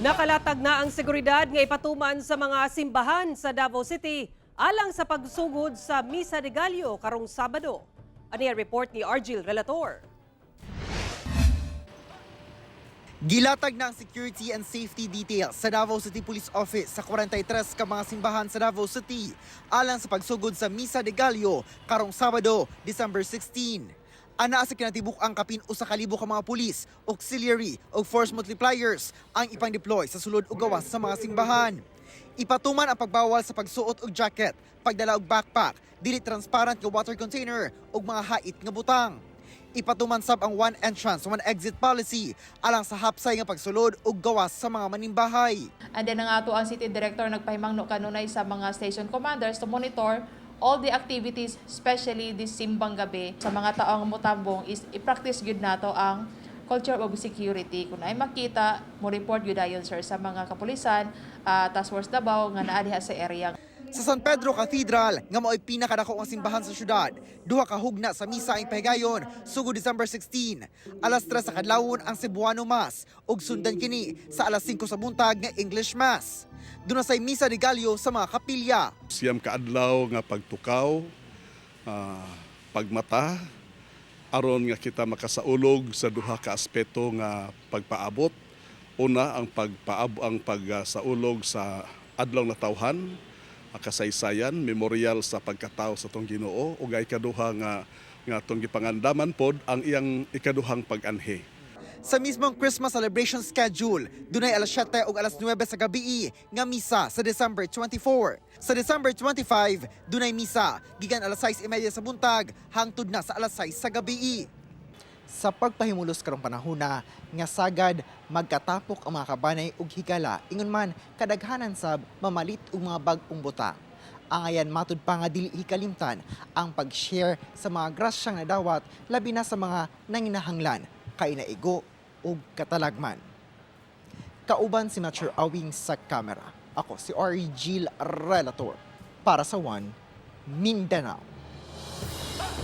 Nakalatag na ang seguridad nga ipatuman sa mga simbahan sa Davao City alang sa pagsugod sa Misa de Gallo karong Sabado. Ani ang report ni Argil Relator. Gilatag na ang security and safety details sa Davao City Police Office sa 43 ka mga simbahan sa Davao City alang sa pagsugod sa Misa de Gallo karong Sabado, December 16. Ana sa kinatibuk ang kapin usa ka libo ka mga pulis, auxiliary o force multipliers ang ipang-deploy sa sulod ug gawas sa mga simbahan. Ipatuman ang pagbawal sa pagsuot og jacket, pagdala og backpack, dili transparent nga water container ug mga hait nga butang. Ipatuman sab ang one entrance, one exit policy alang sa hapsay nga pagsulod ug gawas sa mga manimbahay. And then ang ato ang city director nagpahimangno kanunay sa mga station commanders to monitor all the activities, especially this simbang gabi sa mga taong mutambong is i-practice gyud nato ang culture of security. Kung ay makita, mo report gyud ayon sir sa mga kapulisan, uh, task force Davao nga naa diha sa area. Sa San Pedro Cathedral, nga mao'y pinakadako nga simbahan sa syudad, duha ka hugna sa misa ang pahigayon, sugo December 16. Alas 3 sa kadlawon ang Cebuano Mass, ug sundan kini sa alas 5 sa buntag nga English Mass. Doon na say misa de Gallo sa mga kapilya. siyam kaadlaw nga pagtukaw, ah, pagmata, aron nga kita makasaulog sa duha ka aspeto nga pagpaabot. Una ang pagpaab ang pagsaulog sa adlaw na tawhan, ang kasaysayan, memorial sa pagkatao sa tong Ginoo ug ikaduha nga nga tong gipangandaman pod ang iyang ikaduhang pag-anhi. Sa mismong Christmas celebration schedule, dunay alas 7 ug alas 9 sa gabi nga misa sa December 24. Sa December 25, dunay misa gikan alas 6:30 sa buntag hangtod na sa alas 6 sa gabi. Sa pagpahimulos karong panahona nga sagad magkatapok ang mga kabanay ug higala ingon man kadaghanan sab mamalit og mga bag-ong buta. Ang ayan matud pa nga dili hikalimtan ang pag-share sa mga grasyang nadawat labi na sa mga nanginahanglan kay naigo ug katalagman. Kauban si Mature Awing sa kamera. Ako si Ori Relator para sa One Mindanao.